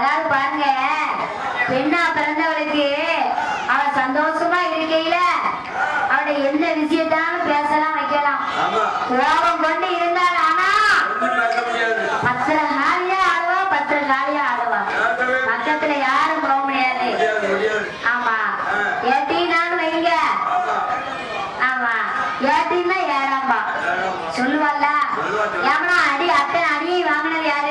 அதாவது பாருங்க பெண்ணா பிறந்தவளுக்கு அவ சந்தோஷமா இருக்கையில அவட எந்த விஷயத்தாலும் பேசலாம் வைக்கலாம். கோபம் கொண்டு இருந்தால் ஆனா பத்திர காலியா ஆடுவா பத்திர காலியா ஆடுவா பக்கத்துல யாரும் போக முடியாது. ஆமா. ஏட்டினாலும் வைங்க. ஆமா. ஏட்டின்னா ஏறாம்பா. சொல்லுவாள்ல ஏமனா அடி அத்தனை அடியை வாங்கினது யாரு?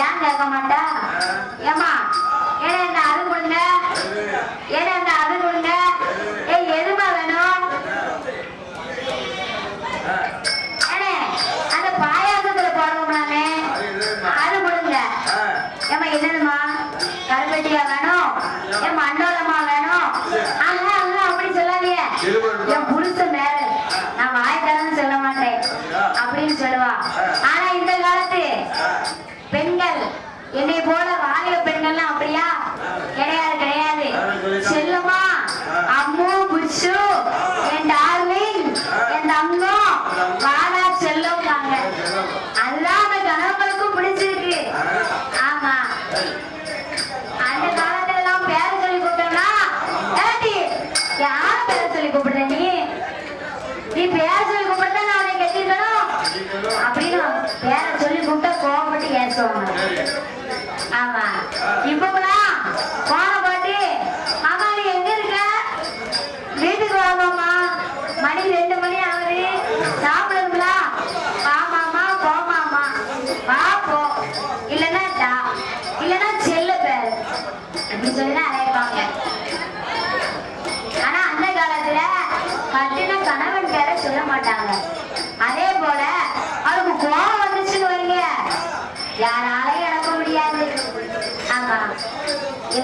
ஏன் கேட்க மாட்டா? ஏமா ஏன்னா இந்த அது கொடுங்க ஏன்னா இந்த அது கொடுங்க ஏய் எதுமா வேணும்? அந்த பாயாசத்துல போடுவோம்னாமே அது கொடுங்க. ஏமா என்னதுமா கருப்பட்டியா வேணும்? ஏன் மண்டோலமா அப்படின்னு சொல்லுவா. ஆனா இந்த காலத்து பெண்கள் என்னை போல ஆமா. இப்ப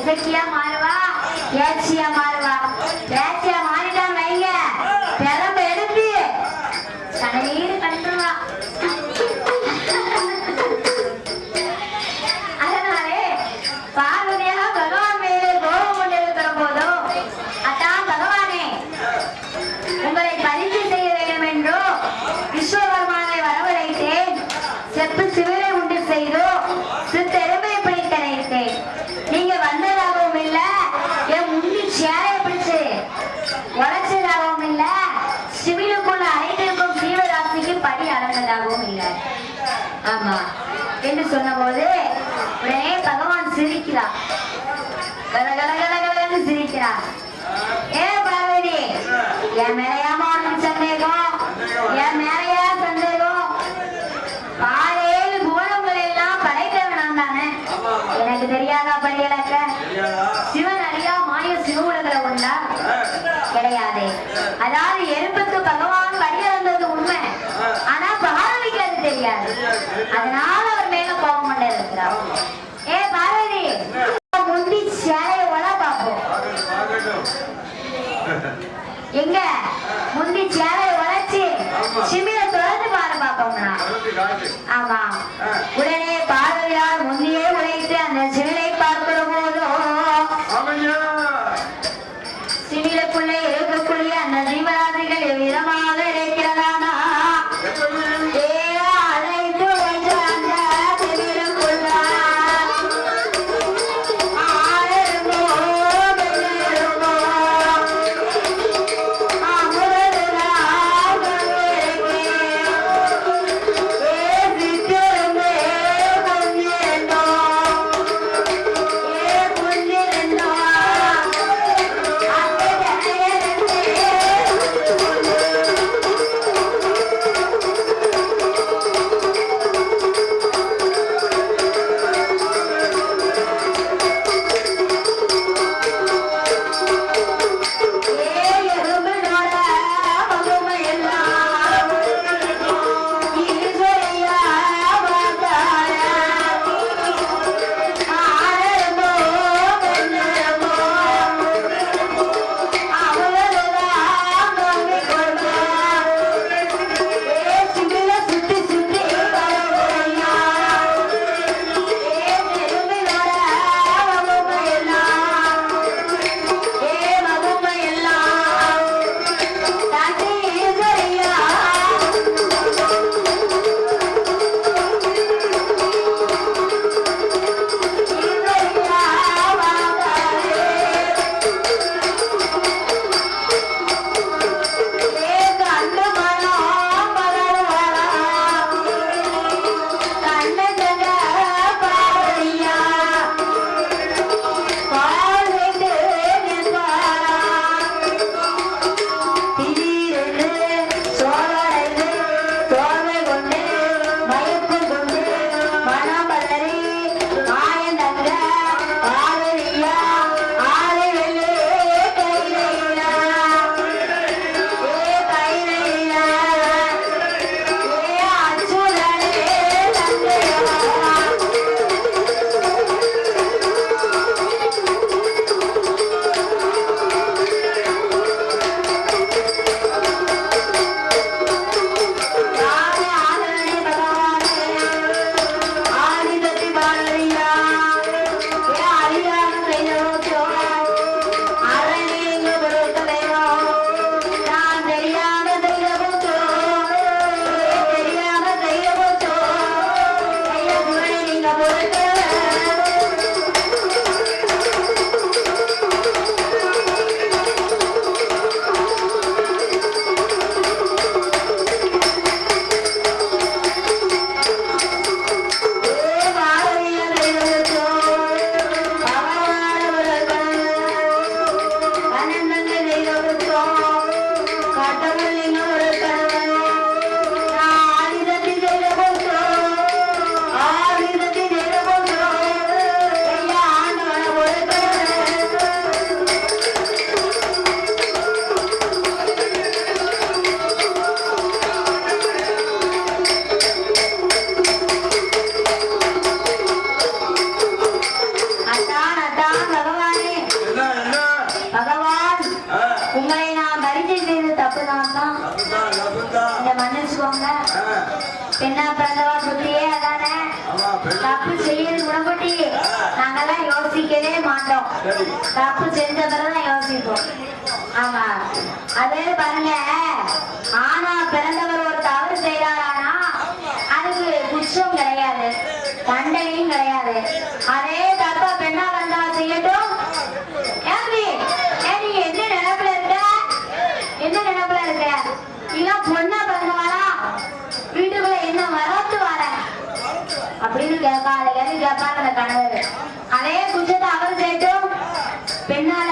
இசக்கியா மாறுவா ஏச்சியா மாறுவா ஏ பார்வதி என் மேலையாமா உனக்கு சந்தேகம்? என் மேலையா சந்தேகம்? காலையில் பூனங்கள் எல்லாம் படைத்தவனாம் தானே? எனக்கு தெரியாதா பள்ளியலக்க சிவன் அறியா மாய சிவ உலகில் உண்டா? கிடையாது. அதாவது எறும்புக்கு பகவான் படியிறந்தது உண்மை. ஆனா பார்வைக்கு அது தெரியாது. அதனால அவர் மேல கோபம் கொண்டு இருக்கிறார். பார்த்தோம்னா ஆமா. உடனே பெண்ணா பிறந்தவா புத்தியே அதானே? தப்பு செய்யறது குணப்பட்டி நாங்கெல்லாம் யோசிக்கவே மாட்டோம். தப்பு செஞ்ச பிறகுதான் யோசிப்போம். ஆமா. அதே பாருங்க ஆனா பிறந்தவர் ஒரு தவறு செய்யறாரானா அதுக்கு குற்றம் கிடையாது. தண்டனையும் கிடையாது. அதே தப்பா பெண்ணா வந்தா செய்யட்டும். அப்படின்னு கேட்பாரு கேள்வி கேட்பாரு அந்த கணவர். அதே குற்றத்தை அவர் செய்யட்டும் பெண்ணால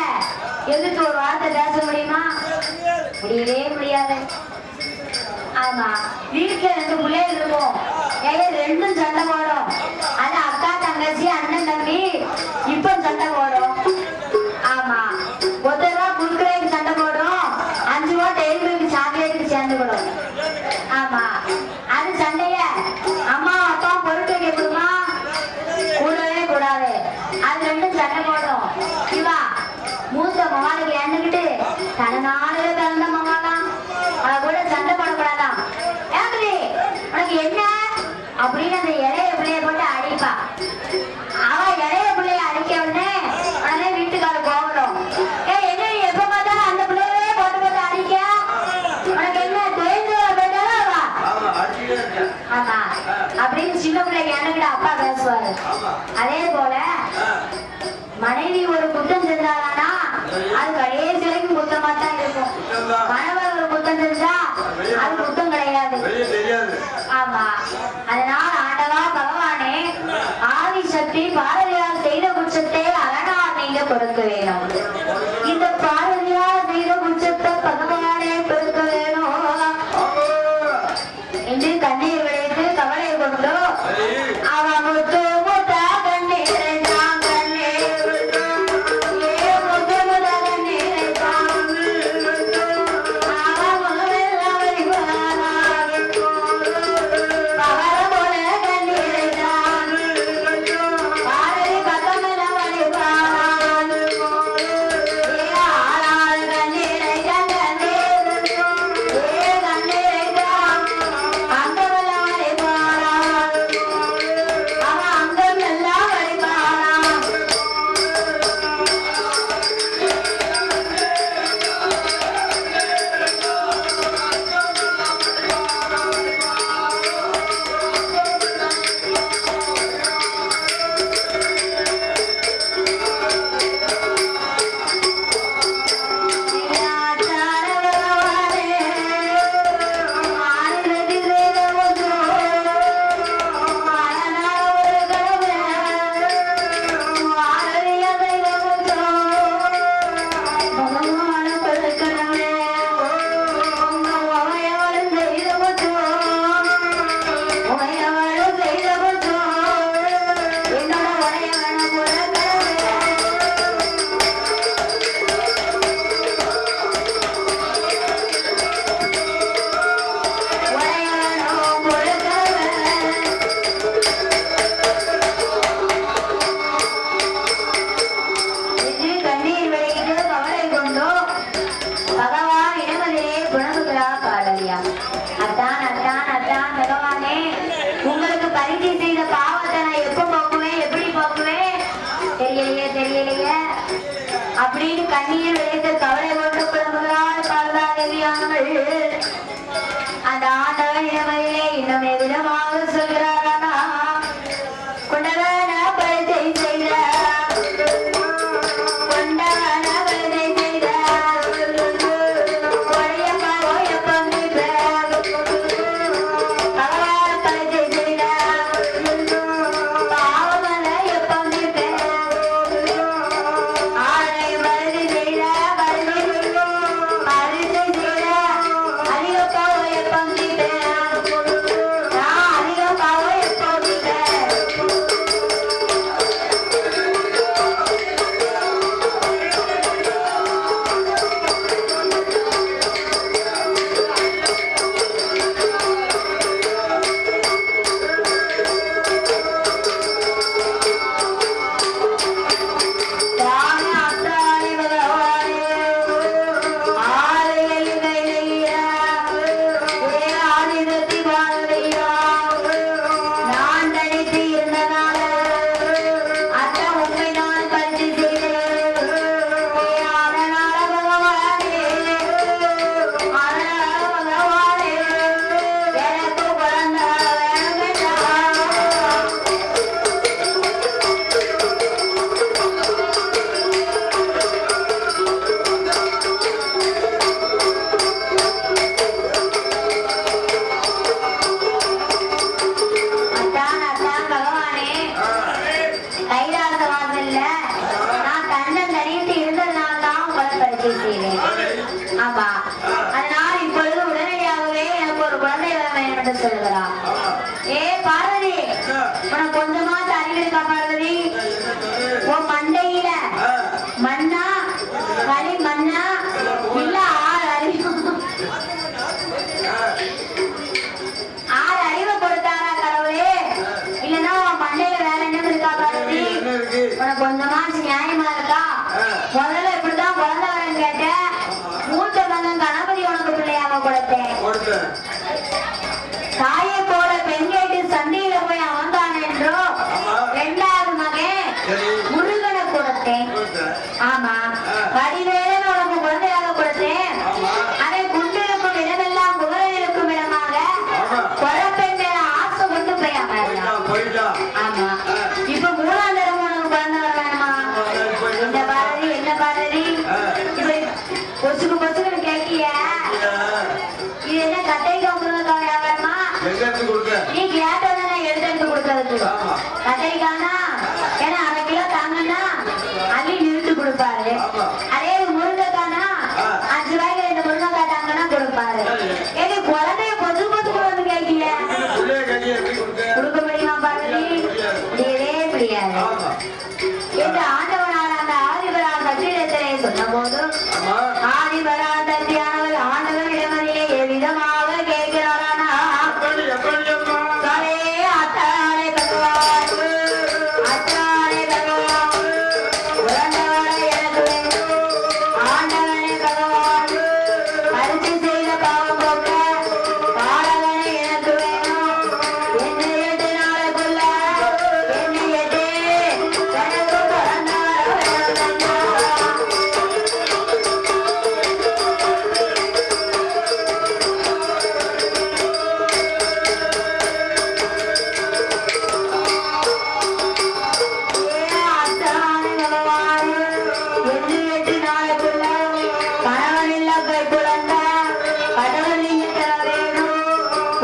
எதுக்கு ஒரு வார்த்தை பேச முடியுமா? முடியவே முடியாது. ஆமா வீட்டுல ரெண்டு பிள்ளைகள் இருக்கும். ஏன் ரெண்டும் சண்டை போடும். சின்ன எனக்கிட்ட அப்பா பேசுவாரு. அதே போல மனைவி ஒரு குத்தம் செஞ்சாலானா அது கடைசி வரைக்கும் குத்தமா தான் இருக்கும். கணவர் ஒரு குத்தம் செஞ்சா அது குத்தம் கிடையாது. ஆமா. அதனால் ஆண்டவா பகவானே ஆதி சக்தி பாரதியார் செய்த குற்றத்தை அரணார் நீங்க கொடுக்க வேணும். இந்த பாரதியார் செய்த குற்றத்தை பகவானே கொடுக்க வேணும் கொண்டு சரி இன்னும் எவ்விதமாக சொல்கிறார். Quarterback. Quarterback.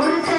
couldn't